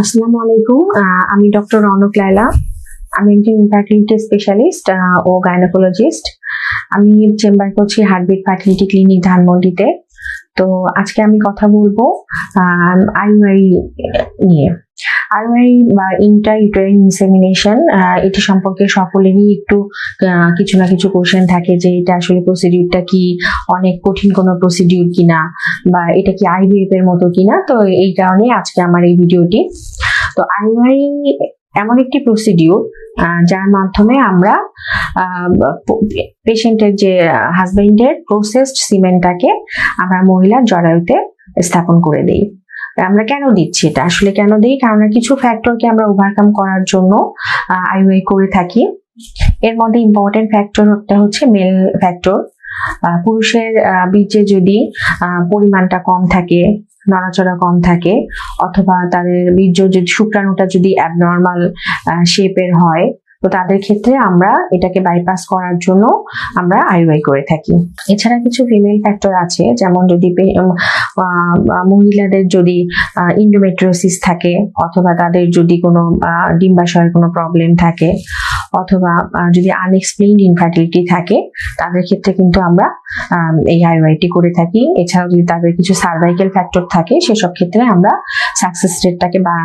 আসসালামু আলাইকুম। আমি ডক্টর রনক লায়লা। আমি একজন ইনফার্টিলিটি স্পেশালিস্ট ও গাইনোকোলজিস্ট আমি চেম্বার করছি হার্টবিট ফার্টিলিটি ক্লিনিক ধানমন্ডিতে। তো আজকে আমি কথা বলব আইওআই নিয়ে। আইওআই বা ইন্টার ইউটারিন ইনসেমিনেশন এটি সম্পর্কে সকলেরই একটু কিছু না কিছু কোশ্চেন থাকে যে এটা আসলে প্রসিডিউরটা কি, অনেক কঠিন কোনো প্রসিডিউর কিনা, বা এটা কি আইভিএফ এর মতো কিনা, তো এই কারণে আজকে আমার এই ভিডিওটি তো আইওআই এমন একটি প্রসিডিউর যার মাধ্যমে আমরা পেশেন্টের যে হাজবেন্ডের প্রসেসড সিমেন্টটাকে আমরা মহিলার জরায়ুতে স্থাপন করে দেই। আমরা কেন দিচ্ছি? এটা আসলে কেন দিই? কারণ কিছু ফ্যাক্টরকে আমরা ওভারকাম করার জন্য আইওআই করে থাকি। এর মধ্যে ইম্পর্টেন্ট ফ্যাক্টর হচ্ছে হচ্ছে মেল ফ্যাক্টর পুরুষের বীর্যে যদি পরিমাণটা কম থাকে, নড়াচড়া কম থাকে, অথবা তাদের বীর্য যদি শুক্রাণুটা যদি অ্যাবনর্মাল শেপের হয়, তো তাদের ক্ষেত্রে আমরা এটাকে বাইপাস করার জন্য আমরা আইওআই করে থাকি। এছাড়া কিছু ফিমেল ফ্যাক্টর আছে, যেমন যদি মহিলাদের যদি ইন্ডোমেট্রিওসিস থাকে অথবা তাদের যদি কোনো ডিম্বাশয়ের কোনো প্রবলেম থাকে অথবা যদি আনএক্সপ্লেইন ইনফার্টিলিটি থাকে তাদের ক্ষেত্রে কিন্তু আমরা আম, এই আইওআইটি করে থাকি। এছাড়াও যদি তাদের কিছু সার্ভাইকেল ফ্যাক্টর থাকে সেসব ক্ষেত্রে আমরা সাকসেস রেটটাকে বাড়ানোর